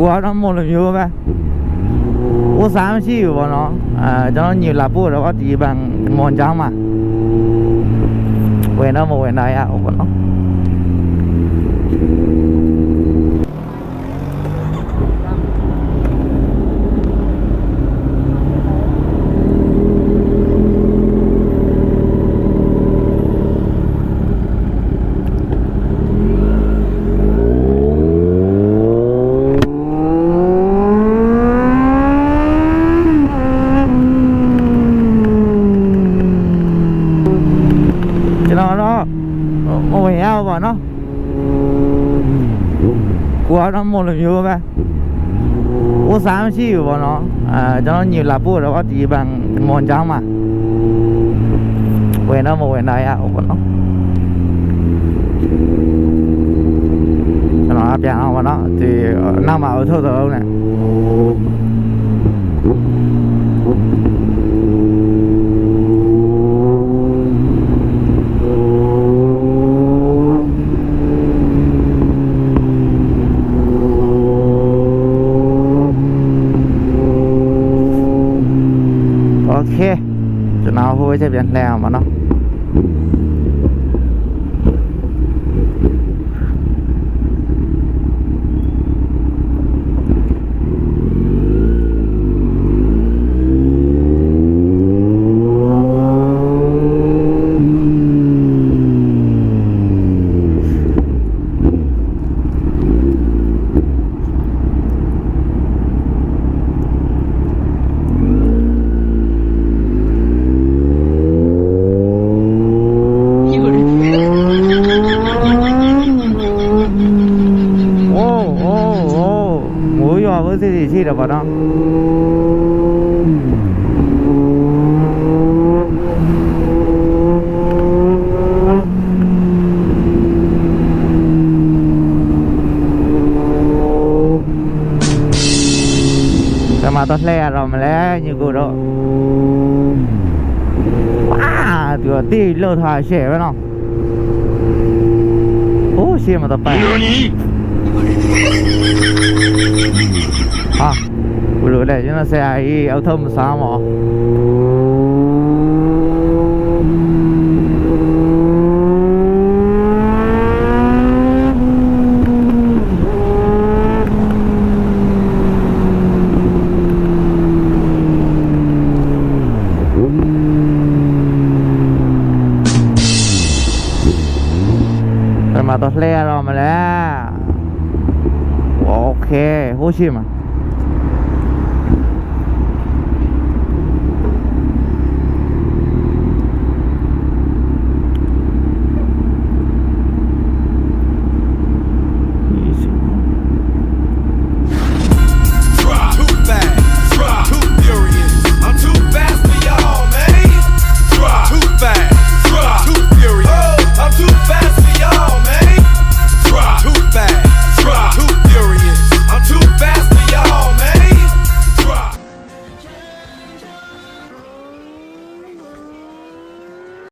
ကိုကတော့မလိုမျိုးပဲဥစားမရှိဘူးပေါ့နော်အဲကျွန်တော်ညလာပို့တော့ဒီဘန်မွန်ချောင်းမှာဝင်တော့မဝင်နိုင်ရဘူးပေါ့နော် ကျွန် တော်တော့ဟိုဝင်ရပါတော့ကိုကတော့မလိုမျိုးပဲဥစားမရှိဘူးပေါ့နော်အဲကျွန်တော်ညလာပို့တော့ဒီဘန်မွန်ချောင်းမှာဝင်တော့မဝင်နိုင်ရဘူးပေါ့နော်ကျွန်တော်ကပြန်အောင်ပါနော်ဒီနောက်မှာအထုတ်တော့နဲ့ โอเคจะเอาหัวจะเปลี่ยนแล้วมาเนาะ với gì gì chi được vào đó? Mà tốt lẹ rồi mà lẽ như cô đó? À tựa tí lơ thoại xẻ với nó. Ô xe mà tập bài มาแล้วอยู่กูတော့ว้าตัวตีเลิกถ่ โอเคโฮชิมะ